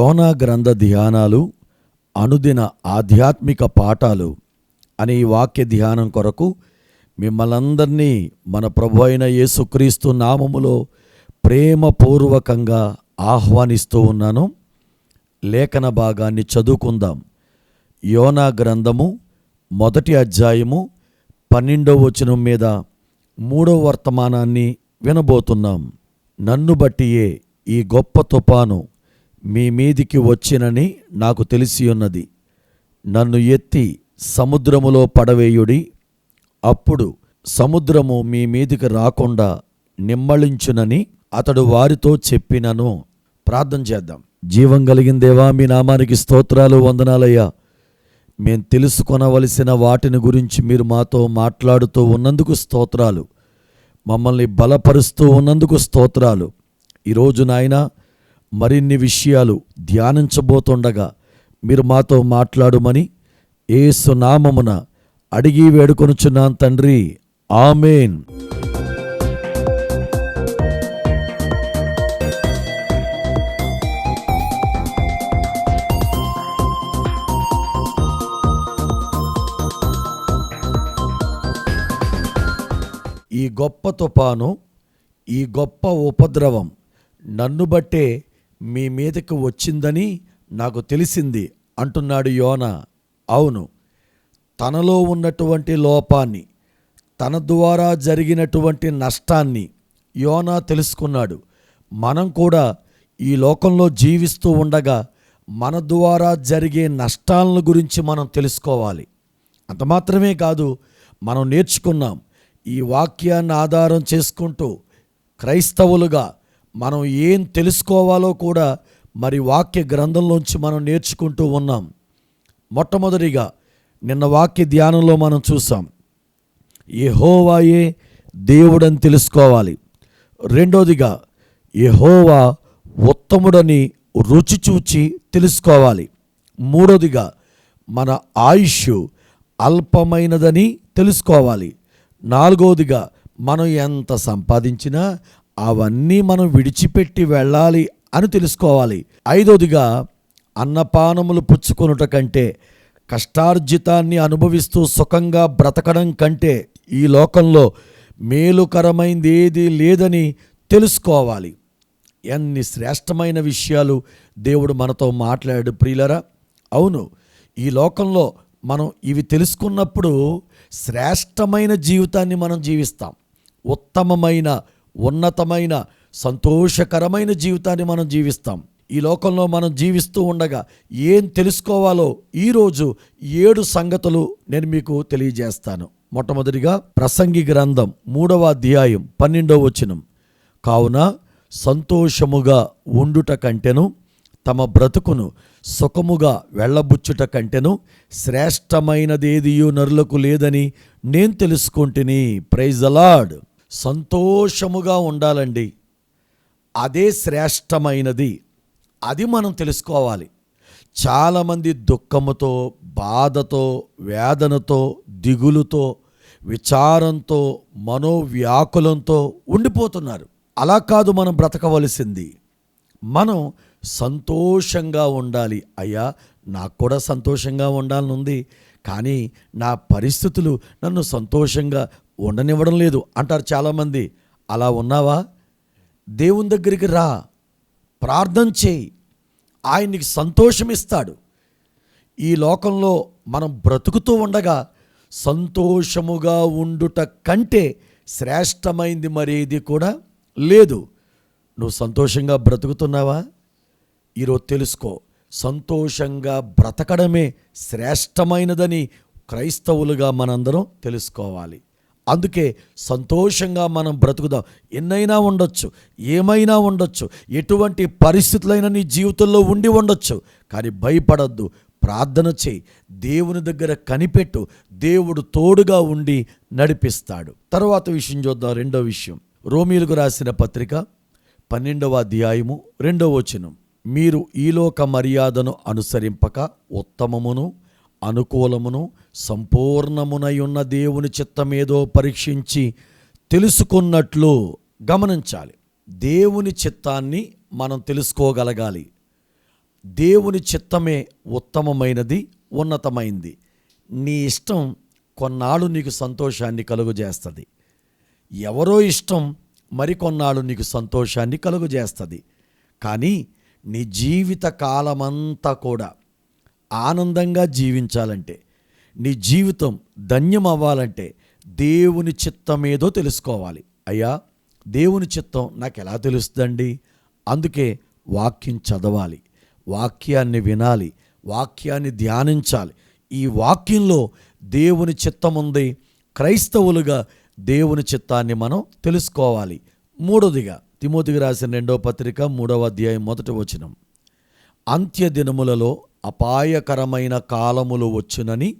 యోనా గ్రంథ ధ్యానాలు అనుదిన ఆధ్యాత్మిక పాఠాలు అనే ఈ వాక్య ధ్యానం కొరకు మిమ్మల్ందరినీ మన ప్రభు అయిన యేసుక్రీస్తు నామములో ప్రేమపూర్వకంగా ఆహ్వానిస్తూ ఉన్నాను. లేఖన భాగాన్ని చదువుకుందాం. యోనా గ్రంథము మొదటి అధ్యాయము పన్నెండవ వచనం మీద మూడవ వర్తమానాన్ని వినబోతున్నాం. నన్ను బట్టియే ఈ గొప్ప తుపాను మీ మీదికి వచ్చినని నాకు తెలిసి ఉన్నది. నన్ను ఎత్తి సముద్రములో పడవేయుడి అప్పుడు సముద్రము మీ మీదికి రాకుండా నిమ్మళించునని అతడు వారితో చెప్పినను. ప్రార్థన చేద్దాం. జీవం కలిగిన దేవా మీ నామానికి స్తోత్రాలు వందనాలయ్యా. మేం తెలుసుకొనవలసిన వాటిని గురించి మీరు మాతో మాట్లాడుతూ ఉన్నందుకు స్తోత్రాలు. మమ్మల్ని బలపరుస్తూ ఉన్నందుకు స్తోత్రాలు. ఈరోజు నాయనా మరిన్ని విషయాలు ధ్యానించబోతుండగా మీరు మాతో మాట్లాడుమని ఏసునామమున అడిగి వేడుకొనుచున్నాను తండ్రి. ఆమెన్. ఈ గొప్ప తుపాను ఈ గొప్ప ఉపద్రవం నన్ను బట్టే మీ మీదకు వచ్చిందని నాకు తెలిసింది అంటున్నాడు యోన. అవును తనలో ఉన్నటువంటి లోపాన్ని తన ద్వారా జరిగినటువంటి నష్టాన్ని యోనా తెలుసుకున్నాడు. మనం కూడా ఈ లోకంలో జీవిస్తూ ఉండగా మన ద్వారా జరిగే నష్టాలను గురించి మనం తెలుసుకోవాలి. అంత మాత్రమే కాదు మనం నేర్చుకున్నాం ఈ వాక్యాన్ని ఆధారం చేసుకుంటూ క్రైస్తవులుగా మనం ఏం తెలుసుకోవాలో కూడా మరి వాక్య గ్రంథంలోంచి మనం నేర్చుకుంటూ ఉన్నాం. మొట్టమొదటిగా నిన్న వాక్య ధ్యానంలో మనం చూసాం. యహోవాయే దేవుడని తెలుసుకోవాలి. రెండోదిగా యహోవా ఉత్తముడని రుచి చూచి తెలుసుకోవాలి. మూడోదిగా మన ఆయుష్ అల్పమైనదని తెలుసుకోవాలి. నాలుగోదిగా మనం ఎంత సంపాదించినా అవన్నీ మనం విడిచిపెట్టి వెళ్ళాలి అని తెలుసుకోవాలి. ఐదోదిగా అన్నపానములు పుచ్చుకొనుట కంటే కష్టార్జితాన్ని అనుభవిస్తూ సుఖంగా బ్రతకడం కంటే ఈ లోకంలో మేలుకరమైంది ఏది లేదని తెలుసుకోవాలి. ఎన్ని శ్రేష్టమైన విషయాలు దేవుడు మనతో మాట్లాడాడు ప్రియులరా. అవును ఈ లోకంలో మనం ఇవి తెలుసుకున్నప్పుడు శ్రేష్టమైన జీవితాన్ని మనం జీవిస్తాం. ఉత్తమమైన ఉన్నతమైన సంతోషకరమైన జీవితాన్ని మనం జీవిస్తాం. ఈ లోకంలో మనం జీవిస్తూ ఉండగా ఏం తెలుసుకోవాలో ఈరోజు ఏడు సంగతులు నేను మీకు తెలియజేస్తాను. మొట్టమొదటిగా ప్రసంగి గ్రంథం మూడవ అధ్యాయం పన్నెండవ వచనం. కావున సంతోషముగా ఉండుట కంటెను తమ బ్రతుకును సుఖముగా వెళ్ళబుచ్చుట కంటెను శ్రేష్టమైనదేదియూ నరులకు లేదని నేను తెలుసుకుంటుని. ప్రైజ్ అలాడ్ సంతోషముగా ఉండాలండి. అదే శ్రేష్టమైనది. అది మనం తెలుసుకోవాలి. చాలామంది దుఃఖముతో బాధతో వేదనతో దిగులుతో విచారంతో మనోవ్యాకులంతో ఉండిపోతున్నారు. అలా కాదు మనం బ్రతకవలసింది. మనం సంతోషంగా ఉండాలి. అయ్యా నాకు కూడా సంతోషంగా ఉండాలనుంది. కానీ నా పరిస్థితులు నన్ను సంతోషంగా ఉండనివ్వడం లేదు. అంటారు చాలామంది. అలా ఉన్నావా? దేవుని దగ్గరికి రా. ప్రార్థన చేయి. ఆయనకి సంతోషం ఇస్తాడు. ఈ లోకంలో మనం బ్రతుకుతూ ఉండగా సంతోషముగా ఉండుట కంటే శ్రేష్టమైంది మరేది కూడా లేదు. నువ్వు సంతోషంగా బ్రతుకుతున్నావా? ఈరోజు తెలుసుకో. సంతోషంగా బ్రతకడమే శ్రేష్టమైనదని క్రైస్తవులుగా మనందరం తెలుసుకోవాలి. అందుకే సంతోషంగా మనం బ్రతుకుదాం. ఎన్నైనా ఉండొచ్చు ఏమైనా ఉండొచ్చు ఎటువంటి పరిస్థితులైనా నీ జీవితంలో ఉండి ఉండొచ్చు. కానీ భయపడద్దు ప్రార్థన చేయి. దేవుని దగ్గర కనిపెట్టు దేవుడు తోడుగా ఉండి నడిపిస్తాడు. తర్వాత విషయం చూద్దాం రెండో విషయం. రోమిలకు రాసిన పత్రిక పన్నెండవ అధ్యాయము రెండవ వచనం. మీరు ఈలోక మర్యాదను అనుసరింపక ఉత్తమమును అనుకూలమును సంపూర్ణమునై ఉన్న దేవుని చిత్తమేదో పరీక్షించి తెలుసుకున్నట్లు గమనించాలి. దేవుని చిత్తాన్ని మనం తెలుసుకోగలగాలి. దేవుని చిత్తమే ఉత్తమమైనది ఉన్నతమైంది. నీ ఇష్టం కొన్నాళ్ళు నీకు సంతోషాన్ని కలుగజేస్తుంది. ఎవరో ఇష్టం మరికొన్నాళ్ళు నీకు సంతోషాన్ని కలుగజేస్తుంది. కానీ నీ జీవిత కాలమంతా కూడా ఆనందంగా జీవించాలంటే నీ జీవితం ధన్యం అవ్వాలంటే దేవుని చిత్తం ఏదో తెలుసుకోవాలి. అయ్యా దేవుని చిత్తం నాకు ఎలా తెలుస్తుందండి? అందుకే వాక్యం చదవాలి వాక్యాన్ని వినాలి వాక్యాన్ని ధ్యానించాలి. ఈ వాక్యంలో దేవుని చిత్తం ఉంది. క్రైస్తవులుగా దేవుని చిత్తాన్ని మనం తెలుసుకోవాలి. మూడోదిగా తిమోతికి రాసిన రెండవ పత్రిక మూడవ అధ్యాయం మొదటి వచనం. అంత్య దినములలో అపాయకరమైన కాలములు వచ్చునని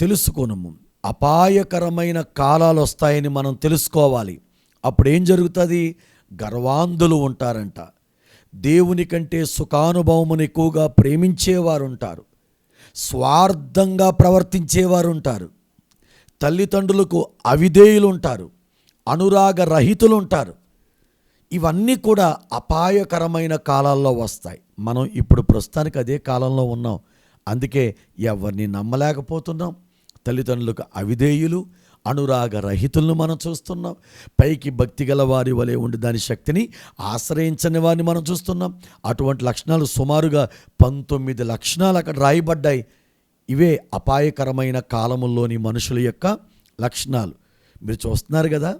తెలుసుకోనము. అపాయకరమైన కాలాలు వస్తాయని మనం తెలుసుకోవాలి. అప్పుడు ఏం జరుగుతుంది? గర్వాంధులు ఉంటారంట. దేవుని కంటే సుఖానుభవమును ఎక్కువగా ప్రేమించేవారు ఉంటారు స్వార్థంగా ప్రవర్తించేవారు ఉంటారు తల్లిదండ్రులకు అవిధేయులు ఉంటారు అనురాగ రహితులు ఉంటారు ఇవన్నీ కూడా అపాయకరమైన కాలాల్లో వస్తాయి. మనం ఇప్పుడు ప్రస్తుతానికి అదే కాలంలో ఉన్నాం. అందుకే ఎవరిని నమ్మలేకపోతున్నాం. తల్లిదండ్రులకు అవిధేయులు అనురాగ రహితులను మనం చూస్తున్నాం. పైకి భక్తి గల వారి వలె ఉండి దాని శక్తిని ఆశ్రయించని వారిని మనం చూస్తున్నాం. అటువంటి లక్షణాలు సుమారుగా పంతొమ్మిది లక్షణాలు అక్కడ రాయబడ్డాయి. ఇవే అపాయకరమైన కాలముల్లోని మనుషుల యొక్క లక్షణాలు. మీరు చూస్తున్నారు కదా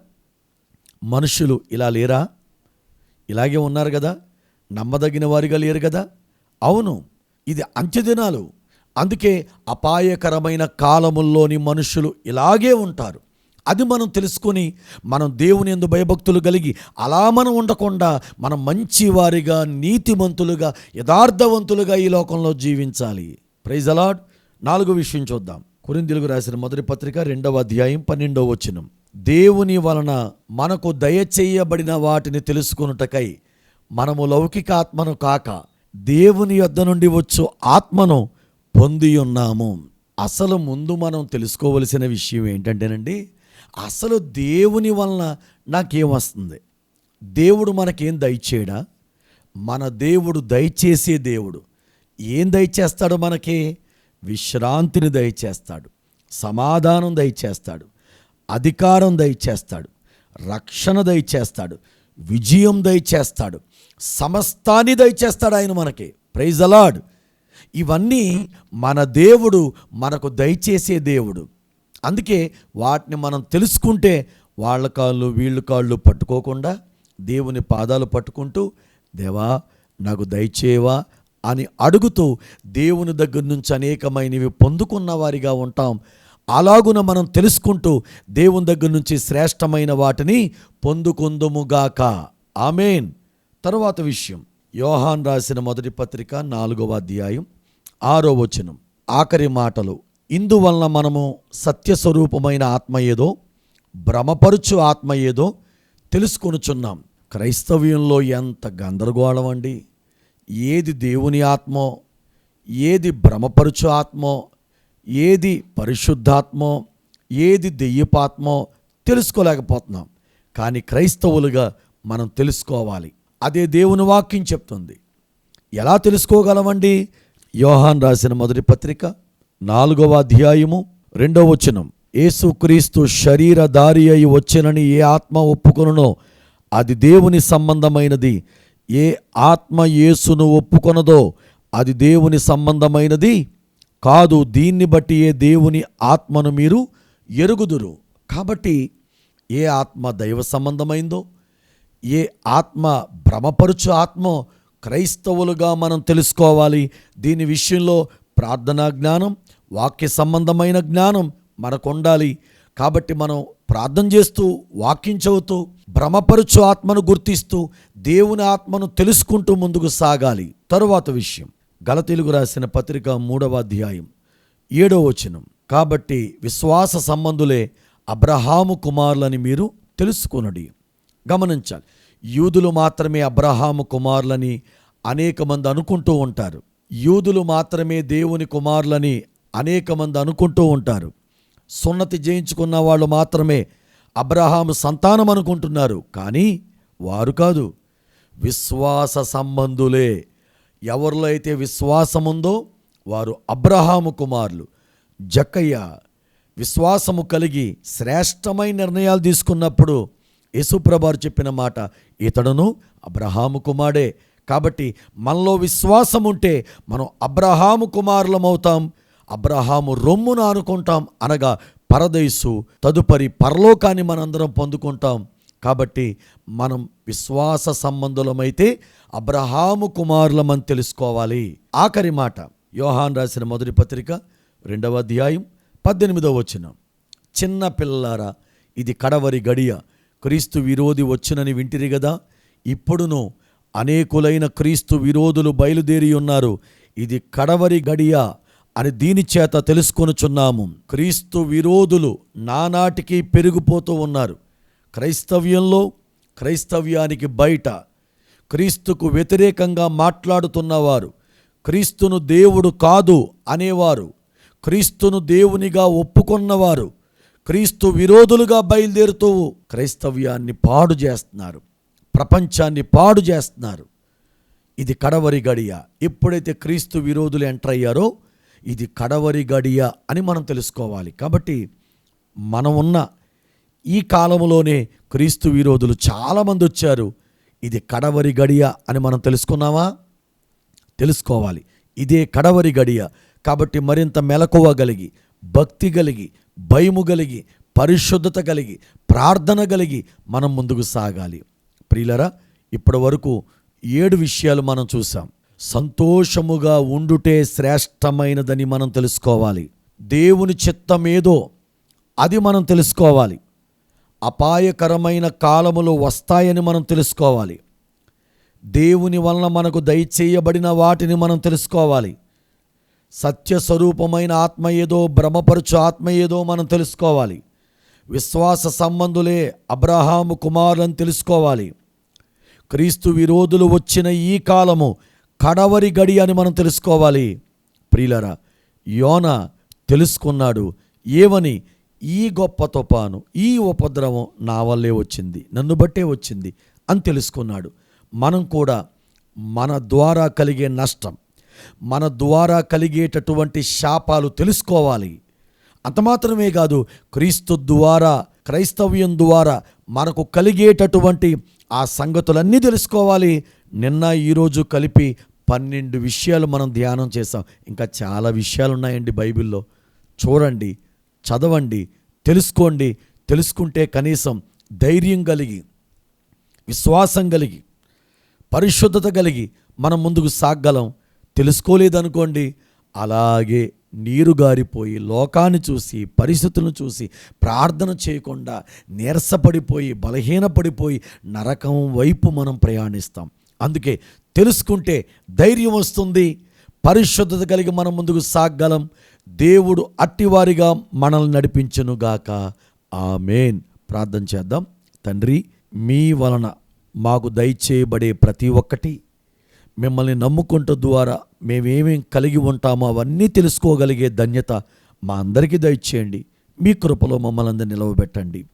మనుషులు ఇలా లేరా? ఇలాగే ఉన్నారు కదా నమ్మదగిన వారిగా లేరు కదా? అవును ఇది అంత్యదినాలు. అందుకే అపాయకరమైన కాలముల్లోని మనుషులు ఇలాగే ఉంటారు. అది మనం తెలుసుకొని మనం దేవుని ఎందు భయభక్తులు కలిగి అలా మనం ఉండకుండా మనం మంచివారిగా నీతిమంతులుగా యథార్థవంతులుగా ఈ లోకంలో జీవించాలి. ప్రైజ్ అలాడ్ నాలుగో విషయం చూద్దాం. కొరిందులకు రాసిన మొదటి పత్రిక రెండవ అధ్యాయం పన్నెండవ వచనం. దేవుని వలన మనకు దయచేయబడిన వాటిని తెలుసుకొనుటకై మనము లౌకిక ఆత్మను కాక దేవుని యొద్ద నుండి వచ్చు ఆత్మను పొంది ఉన్నాము. అసలు ముందు మనం తెలుసుకోవలసిన విషయం ఏంటంటేనండి అసలు దేవుని వలన నాకేం వస్తుంది? దేవుడు మనకేం దయచేయడా మన దేవుడు దయచేసే దేవుడు ఏం దయచేస్తాడు మనకి? విశ్రాంతిని దయచేస్తాడు సమాధానం దయచేస్తాడు అధికారం దయచేస్తాడు రక్షణ దయచేస్తాడు విజయం దయచేస్తాడు సమస్తాన్ని దయచేస్తాడు ఆయన మనకి. ప్రైజ్ అలాడ్ ఇవన్నీ మన దేవుడు మనకు దయచేసే దేవుడు. అందుకే వాటిని మనం తెలుసుకుంటే వాళ్ళ కాళ్ళు వీళ్ళ కాళ్ళు పట్టుకోకుండా దేవుని పాదాలు పట్టుకుంటూ దేవా నాకు దయచేవా అని అడుగుతూ దేవుని దగ్గర నుంచి అనేకమైనవి పొందుకున్న వారిగా ఉంటాం. అలాగున మనం తెలుసుకుంటూ దేవుని దగ్గర నుంచి శ్రేష్టమైన వాటిని పొందుకుందుముగాక ఆమెన్. తరువాత విషయం. యోహాన్ రాసిన మొదటి పత్రిక నాలుగవ అధ్యాయం. ఆరో వచనం. ఆఖరి మాటలు. ఇందువలన మనము సత్యస్వరూపమైన ఆత్మ ఏదో భ్రమపరుచు ఆత్మ ఏదో తెలుసుకొనుచున్నాం. క్రైస్తవ్యంలో ఎంత గందరగోళం అండి. ఏది దేవుని ఆత్మో ఏది భ్రమపరుచు ఆత్మో ఏది పరిశుద్ధాత్మో ఏది దెయ్యపాత్మో తెలుసుకోలేకపోతున్నాం. కానీ క్రైస్తవులుగా మనం తెలుసుకోవాలి. అదే దేవుని వాక్యం చెప్తుంది. ఎలా తెలుసుకోగలమండి? యోహాన్ రాసిన మొదటి పత్రిక నాలుగవ అధ్యాయము రెండవ వచనం. యేసుక్రీస్తు శరీరధారి అయి వచ్చినని ఏ ఆత్మ ఒప్పుకొనునో అది దేవుని సంబంధమైనది. ఏ ఆత్మ యేసును ఒప్పుకొనదో అది దేవుని సంబంధమైనది కాదు. దీన్ని బట్టి ఏ దేవుని ఆత్మను మీరు ఎరుగుదురు. కాబట్టి ఏ ఆత్మ దైవ సంబంధమైందో ఏ ఆత్మ భ్రమపరుచు ఆత్మో క్రైస్తవులుగా మనం తెలుసుకోవాలి. దీని విషయంలో ప్రార్థనా జ్ఞానం వాక్య సంబంధమైన జ్ఞానం మనకు ఉండాలి కాబట్టి మనం ప్రార్థన చేస్తూ వాక్యం చదువుతూ భ్రమపరుచు ఆత్మను గుర్తిస్తూ దేవుని ఆత్మను తెలుసుకుంటూ ముందుకు సాగాలి. తరువాత విషయం. గలతెలుగు రాసిన పత్రిక మూడవ అధ్యాయం ఏడవ వచనం. కాబట్టి విశ్వాస సంబంధులే అబ్రహాము కుమారులని మీరు తెలుసుకునడి. గమనించాలి. యూదులు మాత్రమే అబ్రహాము కుమారులని అనేక మంది అనుకుంటూ ఉంటారు. యూదులు మాత్రమే దేవుని కుమారులని అనేక మంది అనుకుంటూ ఉంటారు. సున్నతి చేయించుకున్న వాళ్ళు మాత్రమే అబ్రహాము సంతానం అనుకుంటున్నారు. కానీ వారు కాదు. విశ్వాస సంబంధులే. ఎవరిలో అయితే విశ్వాసం ఉందో వారు అబ్రహాము కుమారులు. జక్కయ్య విశ్వాసము కలిగి శ్రేష్టమైన నిర్ణయాలు తీసుకున్నప్పుడు యేసుప్రభారు చెప్పిన మాట ఇతడును అబ్రహాము కుమారుడే. కాబట్టి మనలో విశ్వాసం ఉంటే మనం అబ్రహాము కుమారులమవుతాం అబ్రహాము రొమ్మును అనుకుంటాం అనగా పరదేశు తదుపరి పరలోకాన్ని మనందరం పొందుకుంటాం. కాబట్టి మనం విశ్వాస సంబంధులమైతే అబ్రహాము కుమారులమని తెలుసుకోవాలి. ఆఖరి మాట యోహాన్ రాసిన మొదటి పత్రిక రెండవ అధ్యాయం పద్దెనిమిదవ వచనం. చిన్న పిల్లలారా ఇది కడవరి గడియ. క్రీస్తు విరోధి వచ్చునని వింటిరి గదా? ఇప్పుడును అనేకులైన క్రీస్తు విరోధులు బయలుదేరి ఉన్నారు. ఇది కడవరి గడియ అని దీని చేత తెలుసుకొనుచున్నాము. క్రీస్తు విరోధులు నానాటికి పెరిగిపోతూ ఉన్నారు. క్రైస్తవ్యంలో క్రైస్తవ్యానికి బయట క్రీస్తుకు వ్యతిరేకంగా మాట్లాడుతున్నవారు క్రీస్తును దేవుడు కాదు అనేవారు క్రీస్తును దేవునిగా ఒప్పుకున్నవారు క్రీస్తు విరోధులుగా బయలుదేరుతూ క్రైస్తవ్యాన్ని పాడు చేస్తున్నారు. ప్రపంచాన్ని పాడు చేస్తున్నారు. ఇది కడవరి గడియ. ఎప్పుడైతే క్రీస్తు విరోధులు ఎంటర్ అయ్యారో ఇది కడవరి గడియ అని మనం తెలుసుకోవాలి. కాబట్టి మనం ఉన్న ఈ కాలంలోనే క్రీస్తు విరోధులు చాలామంది వచ్చారు. ఇది కడవరి గడియ అని మనం తెలుసుకున్నామా? తెలుసుకోవాలి. ఇదే కడవరి గడియ. కాబట్టి మరింత మెలకువగలిగి భక్తి కలిగి భయము కలిగి పరిశుద్ధత కలిగి ప్రార్థన కలిగి మనం ముందుకు సాగాలి. ప్రియులరా ఇప్పటి వరకు ఏడు విషయాలు మనం చూసాం సంతోషముగా ఉండుటే శ్రేష్టమైనదని మనం తెలుసుకోవాలి. దేవుని చిత్తమేదో అది మనం తెలుసుకోవాలి. అపాయకరమైన కాలములు వస్తాయని మనం తెలుసుకోవాలి. దేవుని వలన మనకు దయచేయబడిన వాటిని మనం తెలుసుకోవాలి. సత్యస్వరూపమైన ఆత్మ ఏదో భ్రమపరచు ఆత్మ ఏదో మనం తెలుసుకోవాలి. విశ్వాస సంబంధులే అబ్రహాము కుమారులను తెలుసుకోవాలి. క్రీస్తు విరోధులు వచ్చిన ఈ కాలము కడవరి గడి అని మనం తెలుసుకోవాలి. ప్రియులరా యోన తెలుసుకున్నాడు ఏమని ఈ గొప్ప తుపాను ఈ ఉపద్రవం నా వల్లే వచ్చింది నన్ను బట్టే వచ్చింది అని తెలుసుకున్నాడు. మనం కూడా మన ద్వారా కలిగే నష్టం మన ద్వారా కలిగేటటువంటి శాపాలు తెలుసుకోవాలి. అంత మాత్రమే కాదు క్రీస్తు ద్వారా క్రైస్తవ్యం ద్వారా మనకు కలిగేటటువంటి ఆ సంగతులన్నీ తెలుసుకోవాలి. నిన్న ఈరోజు కలిపి పన్నెండు విషయాలు మనం ధ్యానం చేసాం ఇంకా చాలా విషయాలు ఉన్నాయండి బైబిల్లో. చూడండి చదవండి తెలుసుకోండి. తెలుసుకుంటే కనీసం ధైర్యం కలిగి విశ్వాసం కలిగి పరిశుద్ధత కలిగి మనం ముందుకు సాగలం. తెలుసుకోలేదనుకోండి. అలాగే నీరు గారిపోయి లోకాన్ని చూసి పరిస్థితులను చూసి ప్రార్థన చేయకుండా నీరసపడిపోయి బలహీనపడిపోయి నరకం వైపు మనం ప్రయాణిస్తాం. అందుకే తెలుసుకుంటే ధైర్యం వస్తుంది. పరిశుద్ధత కలిగి మనం ముందుకు సాగలం. దేవుడు అట్టివారిగా మనల్ని నడిపించనుగాక. ఆమెన్. ప్రార్థన చేద్దాం. తండ్రి మీ వలన మాకు దయచేయబడే ప్రతి ఒక్కటి మిమ్మల్ని నమ్ముకుంట ద్వారా మేమేమేం కలిగి ఉంటామో అవన్నీ తెలుసుకోగలిగే ధన్యత మా అందరికీ దయచేయండి. మీ కృపలో మమ్మల్ని అందరినీ నిలవబెట్టండి.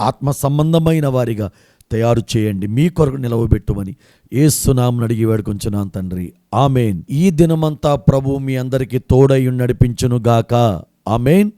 ఆత్మ సంబంధమైన వారిగా తయారు చేయండి. మీ కొరకు నిలవబెట్టుమని ఏ ఏసునామని అడిగి వేడుకొంచున్నాను తండ్రి. ఆమెన్. ఈ దినమంతా ప్రభు మీ అందరికీ తోడై నడిపించునుగాక. ఆమెన్.